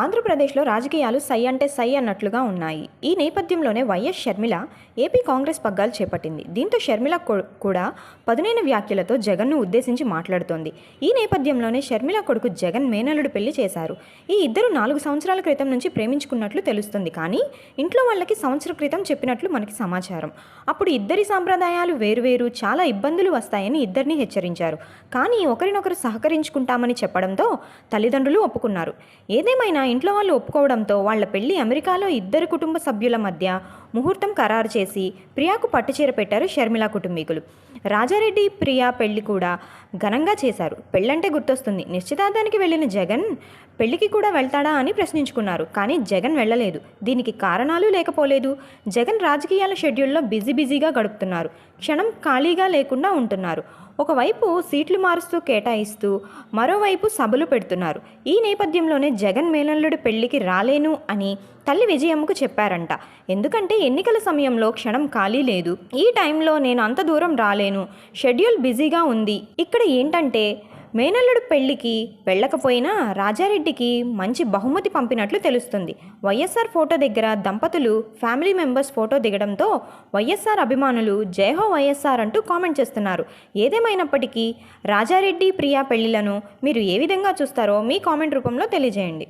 ఆంధ్రప్రదేశ్లో రాజకీయాలు సై అంటే సై అన్నట్లుగా ఉన్నాయి. ఈ నేపథ్యంలోనే వైఎస్ షర్మిల ఏపీ కాంగ్రెస్ పగ్గాలు చేపట్టింది. దీంతో షర్మిల కూడా పదునైన వ్యాఖ్యలతో జగన్ను ఉద్దేశించి మాట్లాడుతోంది. ఈ నేపథ్యంలోనే షర్మిల కొడుకు జగన్ మేనల్లుడు పెళ్ళి చేశారు. ఈ ఇద్దరు నాలుగు సంవత్సరాల క్రితం నుంచి ప్రేమించుకున్నట్లు తెలుస్తుంది. కానీ ఇంట్లో వాళ్ళకి సంవత్సరం క్రితం చెప్పినట్లు మనకి సమాచారం. అప్పుడు ఇద్దరి సాంప్రదాయాలు వేరువేరు చాలా ఇబ్బందులు వస్తాయని ఇద్దరిని హెచ్చరించారు. కానీ ఒకరినొకరు సహకరించుకుంటామని చెప్పడంతో తల్లిదండ్రులు ఒప్పుకున్నారు. ఏదేమైనా ఇంట్లో వాళ్ళు ఒప్పుకోవడంతో వాళ్ళ పెళ్ళి అమెరికాలో ఇద్దరు కుటుంబ సభ్యుల మధ్య ముహూర్తం ఖరారు చేసి ప్రియాకు పట్టుచీర పెట్టారు షర్మిల కుటుంబీకులు. రాజారెడ్డి ప్రియా పెళ్ళి కూడా ఘనంగా చేశారు. పెళ్ళంటే గుర్తొస్తుంది. నిశ్చితార్థానికి వెళ్ళిన జగన్ పెళ్ళికి కూడా వెళ్తాడా అని ప్రశ్నించుకున్నారు. కానీ జగన్ వెళ్ళలేదు. దీనికి కారణాలు లేకపోలేదు. జగన్ రాజకీయాల షెడ్యూల్లో బిజీ బిజీగా గడుపుతున్నారు. క్షణం ఖాళీగా లేకుండా ఉంటున్నారు. ఒకవైపు సీట్లు మారుస్తూ కేటాయిస్తూ మరోవైపు సభలు పెడుతున్నారు. ఈ నేపథ్యంలోనే జగన్ మేనల్లుడి పెళ్ళికి రాలేను అని తల్లి విజయమ్మకు చెప్పారంట. ఎందుకంటే ఎన్నికల సమయంలో క్షణం ఖాళీ లేదు. ఈ టైంలో నేను అంత దూరం రాలేను. షెడ్యూల్ బిజీగా ఉంది. ఇక్కడ ఏంటంటే మేనల్లుడు పెళ్ళికి వెళ్ళకపోయినా రాజారెడ్డికి మంచి బహుమతి పంపినట్లు తెలుస్తుంది. వైఎస్ఆర్ ఫోటో దగ్గర దంపతులు ఫ్యామిలీ మెంబర్స్ ఫోటో దిగడంతో వైఎస్ఆర్ అభిమానులు జయహో వైఎస్ఆర్ అంటూ కామెంట్ చేస్తున్నారు. ఏదేమైనప్పటికీ రాజారెడ్డి ప్రియా పెళ్ళిలను మీరు ఏ విధంగా చూస్తారో మీ కామెంట్ రూపంలో తెలియజేయండి.